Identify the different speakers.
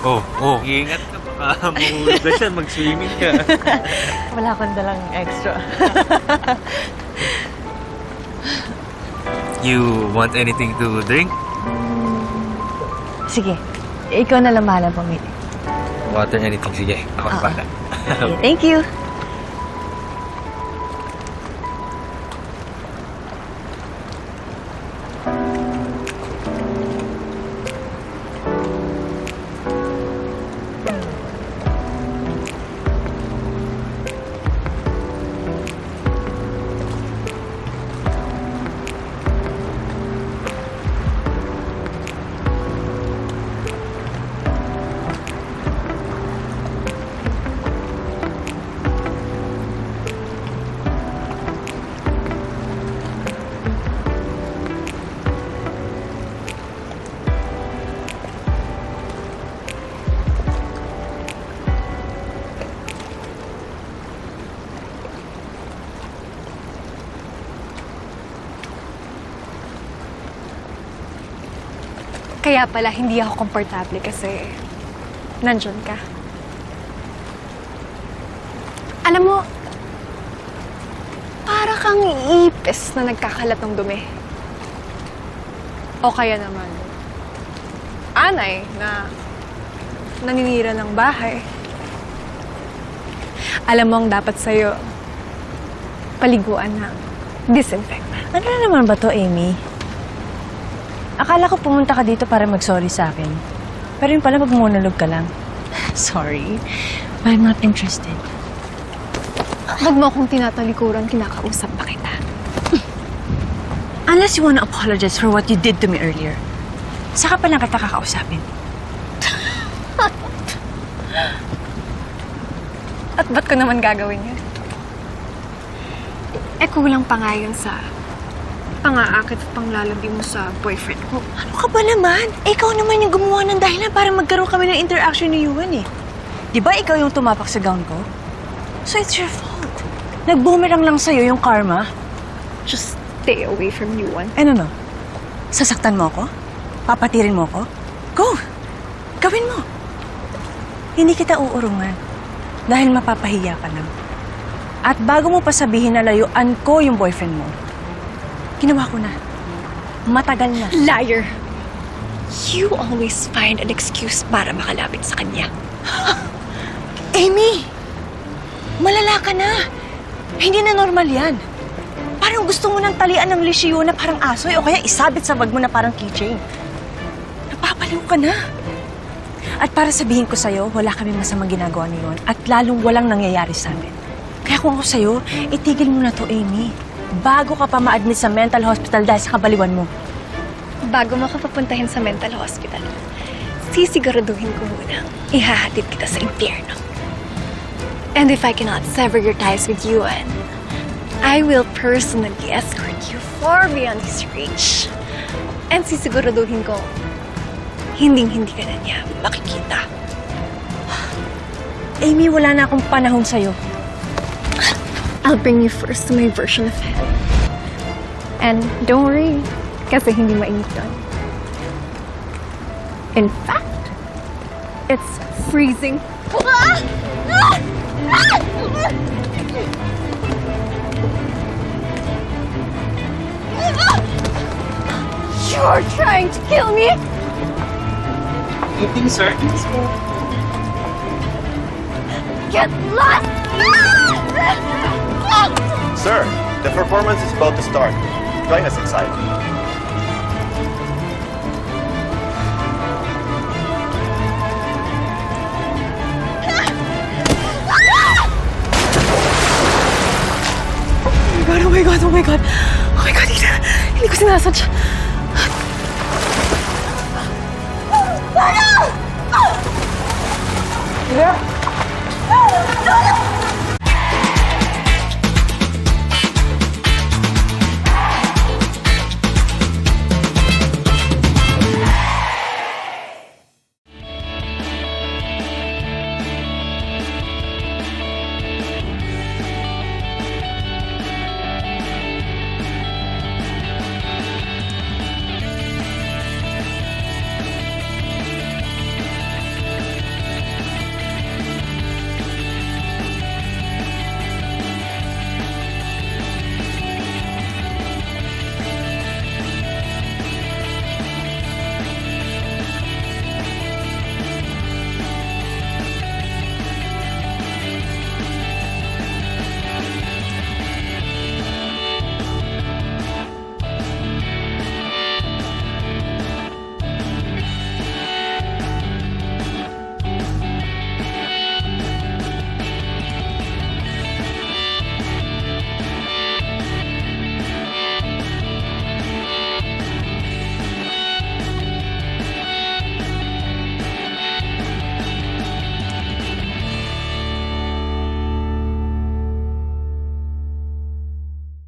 Speaker 1: Oh, oh. Ingat ka, baka mahulog siya, mag-swimming ka.
Speaker 2: Wala akong dalang extra.
Speaker 1: You want anything to drink?
Speaker 2: Sige, ikaw na lang bahala pumili.
Speaker 1: Water, anything. Sige, ako na
Speaker 2: Ah.
Speaker 1: bala.
Speaker 2: Okay, thank you.
Speaker 3: Kaya pala hindi ako komportable kasi nandyan ka. Alam mo, para kang ipis na nagkakalat ng dumi. O kaya naman, anay na naninira ng bahay. Alam mo ang dapat sa'yo, paliguan ng disinfectant.
Speaker 2: Ano na naman ba to, Amy? Akala ko pumunta ka dito para mag-sorry sa akin. Pero yung pala magmonolog ka lang. Sorry, but I'm not interested.
Speaker 3: Huwag mo akong tinatalikuran, kinakausap pa kita.
Speaker 2: Unless you wanna apologize for what you did to me earlier. Saka pa lang kita kakausapin.
Speaker 3: At ba't ko naman gagawin yun? Eh, kulang pa nga yun sa pang-aakit at panglalabi mo sa boyfriend ko.
Speaker 2: Ano ka ba naman? Eh, ikaw naman yung gumawa ng dahilan para magkaroon kami ng interaction ni Yuan eh. Di ba ikaw yung tumapak sa gown ko? So it's your fault. Nag-boomerang lang sa'yo yung karma.
Speaker 3: Just stay away from you, one.
Speaker 2: Ano no? Sasaktan mo ako? Papatirin mo ako? Go! Gawin mo! Hindi kita uurungan dahil mapapahiya ka lang. At bago mo pa sabihin na layuan ko yung boyfriend mo, ginawa ko na. Matagal na.
Speaker 3: Liar! You always find an excuse para makalapit sa kanya.
Speaker 2: Amy! Malala ka na. Hindi na normal yan. Parang gusto mo nang talian ng lisyo na parang asoy o kaya isabit sa bag mo na parang keychain. Napapaliw ka na. At para sabihin ko sa'yo, wala kami masamang ginagawa niyon at lalong walang nangyayari sa amin. Kaya kung ako sa'yo, itigil mo na to, Amy. Bago ka pa ma-admit sa mental hospital dahil sa kabaliwan mo.
Speaker 3: Bago mo ka papuntahin sa mental hospital, sisiguraduhin ko muna ihahatid kita sa impyerno. And if I cannot sever your ties with Yuan, I will personally escort you far beyond his reach. And sisiguraduhin ko, hinding-hindi ka na niya makikita.
Speaker 2: Amy, wala na akong panahon sa'yo.
Speaker 3: I'll bring you first to my version of hell. And don't worry, kasi hindi mainit doon. In fact, it's freezing. You're trying to kill me?
Speaker 1: Eating, sir?
Speaker 3: Get lost!
Speaker 4: Sir, the performance is about to start. Join us inside.
Speaker 3: Oh my God, oh my God, oh my God. Oh my God, Ina. Hindi ko sinasadya.
Speaker 4: Ina!